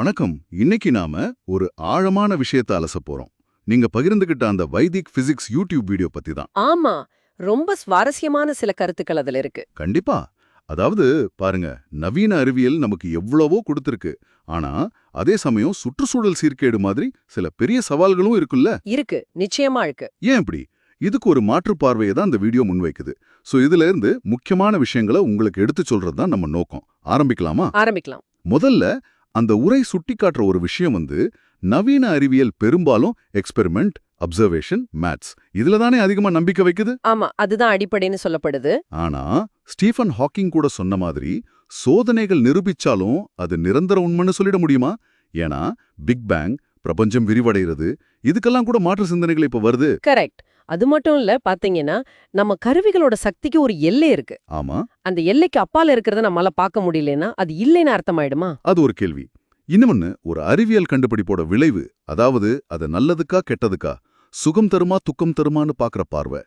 வணக்கம். இன்னைக்கு நாம ஒரு ஆழமான விஷயத்தை அலச போறோம். நீங்க பகிர்ந்துகிட்ட அந்த வைதிக் பிசிக்ஸ் யூடியூப் வீடியோ பத்தி தான். ஆமா. ரொம்ப சுவாரஸ்யமான சில கருத்துக்கள் அதுல இருக்கு. கண்டிப்பா. அதாவது பாருங்க நவீன அறிவியல் நமக்கு எவ்வளவோ கொடுத்திருக்கு. ஆனா அதே சமயம் சுற்றுச்சூழல் சீர்கேடு மாதிரி சில பெரிய சவால்களும் இருக்குல்ல? இருக்கு. நிச்சயமா இருக்கு. ஏன் இப்படி? இதுக்கு ஒரு மாற்று பார்வையை தான் இந்த வீடியோ முன்வைக்குது சோ இதுல இருந்து முக்கியமான விஷயங்களை உங்களுக்கு எடுத்து சொல்றது தான் நம்ம நோக்கம். ஆரம்பிக்கலாமா? ஆரம்பிக்கலாம். முதல்ல அந்த உரை சுட்டிக்காட்டுற ஒரு விஷயம் வந்து நவீன அறிவியல் பெரும்பாலும் எக்ஸ்பெரிமெண்ட் அப்சர்வேஷன் மேத்ஸ் இதுல தானே அதிகமா நம்பிக்கை வைக்குது? ஆமா அதுதான் அடிப்படைன்னு சொல்லப்படுது. ஆனா ஸ்டீஃபன் ஹாக்கிங் கூட சொன்ன மாதிரி சோதனைகள் நிரூபிச்சாலும் அது நிரந்தர உண்மைன்னு சொல்லிட முடியுமா? ஏன்னா பிக் பேங் பிரபஞ்சம் விரிவடைகிறது. இதுக்கெல்லாம் கூட மாற்று சிந்தனைகள் இப்ப வருது. கரெக்ட். அது மட்டும் இல்ல பாத்தீங்கன்னா நம்ம கருவிகளோட சக்திக்கு ஒரு எல்லை இருக்கு. ஆமா. அந்த எல்லைக்கு அப்பால இருக்கிறத நம்மளால பார்க்க முடியலன்னா அது இல்லைன்னு அர்த்தமாயிடுமா? அது ஒரு கேள்வி. இன்னொன்னு ஒரு அறிவியல் கண்டுபிடிப்போட விளைவு அதாவது அது நல்லதுக்கா கெட்டதுக்கா? சுகம் தருமா துக்கம் தருமான்னு பாக்குற பார்வை.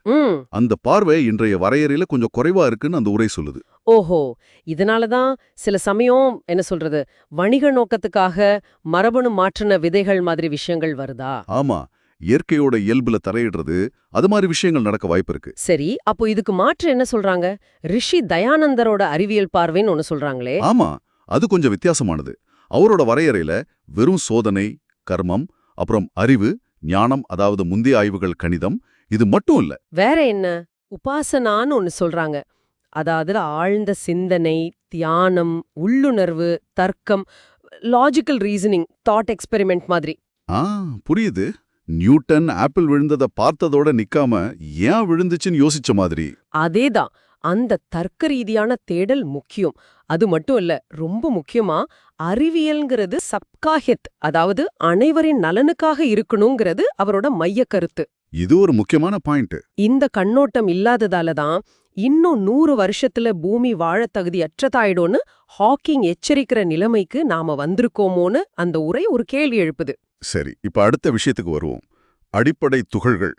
அந்த பார்வை இன்றைய வரையறையில கொஞ்சம் குறைவா இருக்குன்னு அந்த உரை சொல்லுது. ஓஹோ! இதனால தான் சில சமயம் என்ன சொல்றது வணிக நோக்கத்துக்காக மரபணு மாற்றின விதைகள் மாதிரி விஷயங்கள் வருதா? ஆமா. இயற்கையோட இயல்புல தரையிடுறது அது மாதிரி விஷயங்கள் நடக்க வாய்ப்பு இருக்கு. சரி அப்போ இதுக்கு மாற்று என்ன சொல்றாங்க? ரிஷி தயானந்தரோட அறிவியல் பார்வைன்னு ஒன்னு சொல்றாங்களே. ஆமா அது கொஞ்சம் வித்தியாசமானது. அவரோட வரையறையில வெறும் சோதனை கர்மம் அப்புறம் அறிவு ஞானம் அதாவது முந்தைய ஆய்வுகள் கணிதம் இது மட்டும் இல்ல. வேற என்ன? உபாசனான்னு ஒன்னு சொல்றாங்க. அதாவது ஆழ்ந்த சிந்தனை தியானம் உள்ளுணர்வு தர்க்கம் லாஜிக்கல் ரீசனிங் தாட் எக்ஸ்பெரிமெண்ட் மாதிரி. ஆ புரியுது. நியூட்டன் ஆப்பிள் விழுந்தத பார்த்ததோட நிக்காம ஏன் விழுந்துச்சுன்னு யோசிச்ச மாதிரி. அதேதான். அந்த தர்க்க ரீதியான தேடல் முக்கியம். அது மட்டும் இல்ல ரொம்ப முக்கியமா அறிவியல்ங்கிறது சப்காஹித் அதாவது அனைவரின் நலனுக்காக இருக்கணுங்கிறது அவரோட மைய கருத்து. இது ஒரு முக்கியமான பாயிண்ட். இந்த கண்ணோட்டம் இல்லாததால தான் இன்னும் நூறு வருஷத்துல பூமி வாழத் தகுதியற்றதாயிடும்னு ஹாக்கிங் எச்சரிக்கிற நிலைமைக்கு நாம வந்திருக்கோமோன்னு அந்த உரை ஒரு கேள்வி எழுப்புது. சரி இப்ப அடுத்த விஷயத்துக்கு வருவோம். அடிப்படை துகள்கள்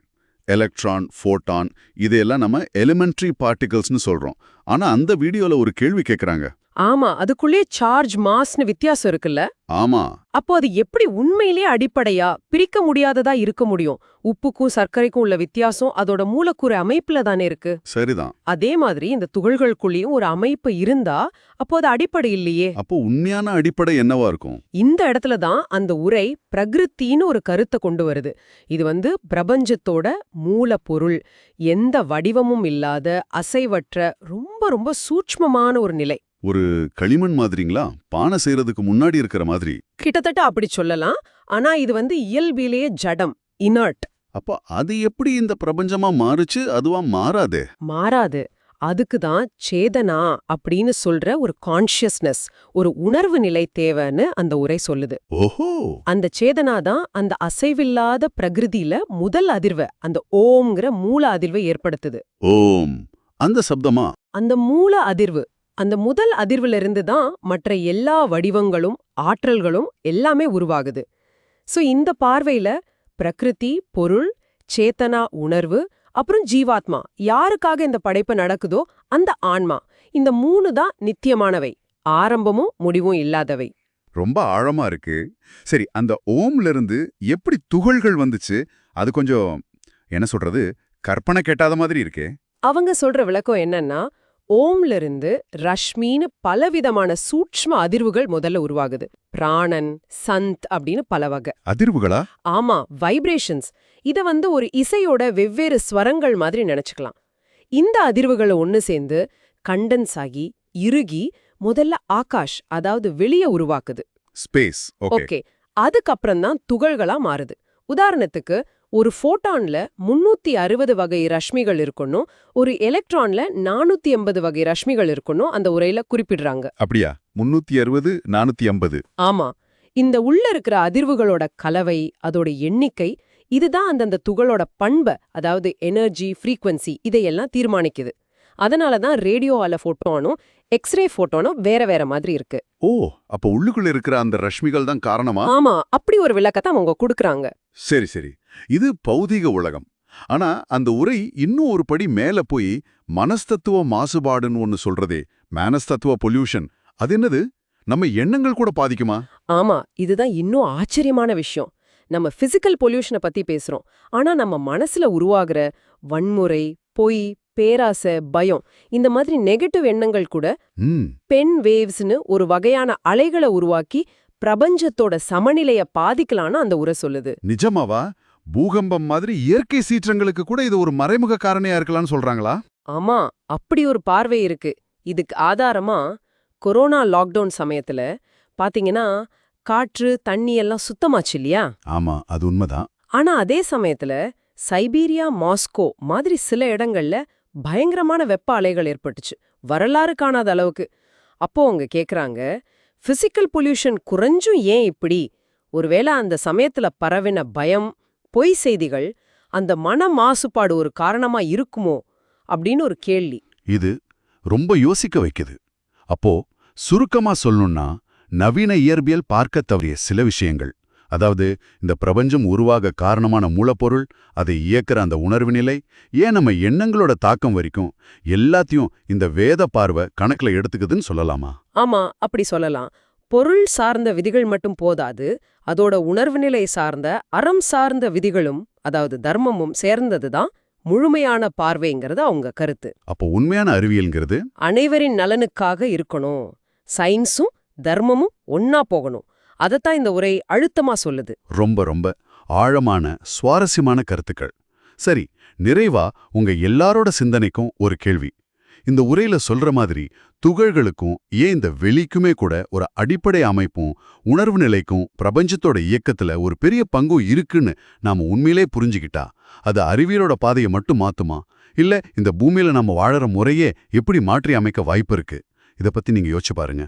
எலக்ட்ரான் ஃபோட்டான் இதையெல்லாம் நம்ம எலிமெண்ட்ரி பார்ட்டிகல்ஸ்னு சொல்றோம். ஆனா அந்த வீடியோல ஒரு கேள்வி கேக்குறாங்க. ஆமா அதுக்குள்ளே சார்ஜ் மாஸ்னு வித்தியாசம் இருக்குல்ல? ஆமா. அப்போ அது எப்படி உண்மையிலேயே அடிப்படையா? பிரிக்க முடியாததா இருக்க முடியும்? உப்புக்கும் சர்க்கரைக்கும் உள்ள வித்தியாசம் அதோட மூலக்கூறு அமைப்புல தானே இருக்கு? சரிதான். அதே மாதிரி இந்த துகள்களுக்குள்ளேயும் ஒரு அமைப்பு இருந்தா அப்போ அது அடிப்படை இல்லையே. அப்போ உண்மையான அடிப்படை என்னவா இருக்கும்? இந்த இடத்துல தான் அந்த உரை பிரகிருத்தின்னு ஒரு கருத்தை கொண்டு வருது. இது வந்து பிரபஞ்சத்தோட மூலப்பொருள். எந்த வடிவமும் இல்லாத அசைவற்ற ரொம்ப ரொம்ப சூட்ச்மமான ஒரு நிலை. ஒரு களிமண் மாதிரிங்களா? பானை செய்யறதுக்கு முன்னாடி இருக்கிற மாதிரி. கிட்டத்தட்ட அப்படி சொல்லலாம். ஆனா இது வந்து இயல்பிலேயே ஜடம் இனர்ட் அப்ப அது எப்படி இந்த பிரபஞ்சமா மாறுச்சு? அதுவா மாறாதே. மாறாது. அதுக்கு தான் சேதனா அப்படின்னு சொல்ற ஒரு கான்ஷியஸ்னஸ் ஒரு உணர்வு நிலை தேவைன்னு அந்த உரை சொல்லுது. ஓஹோ! அந்த சேதனா தான் அந்த அசைவில்லாத பிரகிருதியில முதல் அதிர்வை அந்த ஓம்ங்கிற மூல அதிர்வை ஏற்படுத்துது. ஓம். அந்த சப்தமா? அந்த மூல அதிர்வு அந்த முதல் அதிர்விலிருந்து தான் மற்ற எல்லா வடிவங்களும் ஆற்றல்களும் எல்லாமே உருவாகுது. சோ இந்த பார்வையில பிரகிருதி பொருள் சேத்தனா உணர்வு அப்புறம் ஜீவாத்மா யாருக்காக இந்த படைப்பு நடக்குதோ அந்த ஆன்மா இந்த மூணு தான் நித்தியமானவை. ஆரம்பமும் முடிவும் இல்லாதவை. ரொம்ப ஆழமா இருக்கு. சரி அந்த ஓம்ல இருந்து எப்படி துகள்கள் வந்துச்சு? அது கொஞ்சம் என்ன சொல்றது கற்பனை கெட்டாத மாதிரி இருக்கே. அவங்க சொல்ற விளக்கம் என்னன்னா ஓம்ல இருந்து ரஷ்மின்னு பலவிதமான சூட்ச்ம அதிர்வுகள் முதல்ல உருவாகுது. பிராணன் சந்த் அப்படின்னு பல வகை. அதிர்வுகளா? ஆமா வைப்ரேஷன்ஸ் இத வந்து ஒரு இசையோட வெவ்வேறு ஸ்வரங்கள் மாதிரி நினைச்சுக்கலாம். இந்த அதிர்வுகளை ஒன்னு சேர்ந்து கண்டன்ஸ் ஆகி இறுகி முதல்ல ஆகாஷ் அதாவது வெளிய உருவாக்குது. Space okay. அதுக்கப்புறம் தான் துகள்களா மாறுது. உதாரணத்துக்கு ஒரு ஃபோட்டான்ல முன்னூத்தி அறுபது வகை ரஷ்மிகள் இருக்கணும் ஒரு எலக்ட்ரான்ல நானூத்தி எண்பது வகை ரஷ்மிகள் இருக்கணும் அந்த உரையில குறிப்பிடுறாங்க. அப்படியா? முன்னூத்தி அறுபது நானூத்தி ஐம்பது ஆமா. இந்த உள்ள இருக்கிற அதிர்வுகளோட கலவை அதோட எண்ணிக்கை இதுதான் அந்தந்த துகளோட பண்பை அதாவது எனர்ஜி ஃப்ரீக்வன்சி இதையெல்லாம் தீர்மானிக்குது. அதனால தான் ரேடியோ அல ஃபோட்டோனும் எக்ஸ்ரே ஃபோட்டோனும் வேற வேற மாதிரி இருக்கு. ஓ அப்ப உள்ளுக்குள்ள இருக்கிற அந்த ரஷ்மிகள் தான் காரணமா? ஆமா அப்படி ஒரு விளக்கத்தை அவங்க கொடுக்கறாங்க. சரி சரி. இது பௌதீக உலகம். ஆனா அந்த உரை இன்னும் ஒரு படி மேல போய் மனஸ்தத்துவ மாசுபாடுன்னு ஒன்னு சொல்றதே மேனஸ்தத்துவ பொல்யூஷன் அது என்னது? நம்ம எண்ணங்கள் கூட பாதிக்குமா? ஆமா இதுதான் இன்னும் ஆச்சரியமான விஷயம். நம்ம பிசிக்கல் பொல்யூஷனை பத்தி பேசுறோம். ஆனா நம்ம மனசுல உருவாகுற வன்முறை பொய் பேராசை பயம் இந்த மாதிரி நெகட்டிவ் எண்ணங்கள் கூட பென் வேவ்ஸ்னு ஒரு வகையான அலைகளை உருவாக்கி பிரபஞ்சத்தோட சமநிலைய பாதிக்கலான்னு அந்த உரை சொல்லுது. நிஜமாவா? பூகம்பம் மாதிரி இயற்கை சீற்றங்களுக்கு கூட இது ஒரு மறைமுக காரணியா இருக்கலாம்னு சொல்றாங்களா? ஆமா அப்படி ஒரு பார்வை இருக்கு. இதுக்கு ஆதாரமா கொரோனா லாக்டவுன் சமயத்துல பாத்தீங்கன்னா காற்று தண்ணி எல்லாம் சுத்தமாச்சு இல்லையா? ஆமா அது உண்மைதான். ஆனா அதே சமயத்துல சைபீரியா மாஸ்கோ மாதிரி சில இடங்கள்ல பயங்கரமான வெப்ப அலைகள் ஏற்பட்டுச்சு. வரலாறு காணாத அளவுக்கு. அப்போ அவங்க கேக்குறாங்க ஃபிசிக்கல் பொல்யூஷன் குறைஞ்சும் ஏன் இப்படி? ஒருவேளை அந்த சமயத்துல பரவின பயம் பொய் செய்திகள் அந்த மன மாசுபாடு ஒரு காரணமா இருக்குமோ? அப்படின்னு ஒரு கேள்வி. இது ரொம்ப யோசிக்க வைக்குது. அப்போ சுருக்கமா சொல்லணும்னா நவீன இயற்பியல் பார்க்க தவறிய சில விஷயங்கள். அதாவது இந்த பிரபஞ்சம் உருவாக காரணமான மூலப்பொருள் அதை இயக்குற அந்த உணர்வு நிலை ஏன் நம்ம எண்ணங்களோட தாக்கம் வரைக்கும் எல்லாத்தையும் இந்த வேத பார்வை கணக்குல எடுத்துக்குதுன்னு சொல்லலாமா? ஆமா அப்படி சொல்லலாம். பொருள் சார்ந்த விதிகள் மட்டும் போதாது அதோட உணர்வு நிலை சார்ந்த அறம் சார்ந்த விதிகளும் அதாவது தர்மமும் சேர்ந்ததுதான் முழுமையான பார்வைங்கிறது அவங்க கருத்து. அப்போ உண்மையான அறிவியல்ங்கிறது? அனைவரின் நலனுக்காக இருக்கணும். சயின்ஸும் தர்மமும் ஒன்னா போகணும். அதத்தான் இந்த உரை அழுத்தமா சொல்லுது. ரொம்ப ரொம்ப ஆழமான சுவாரஸ்யமான கருத்துக்கள். சரி நிறைவா உங்க எல்லாரோட சிந்தனைக்கும் ஒரு கேள்வி. இந்த உரையில சொல்ற மாதிரி துகள்களுக்கும் ஏன் இந்த வெளிக்குமே கூட ஒரு அடிப்படை அமைப்பும் உணர்வு நிலைக்கும் பிரபஞ்சத்தோட இயக்கத்துல ஒரு பெரிய பங்கும் இருக்குன்னு நாம உண்மையிலே புரிஞ்சுக்கிட்டா? அது அறிவியலோட பாதையை மட்டும் மாத்துமா? இல்ல இந்த பூமியில நம்ம வாழற முறையே எப்படி மாற்றி அமைக்க வாய்ப்பு இருக்கு? இத பத்தி நீங்க யோசிச்சு பாருங்க.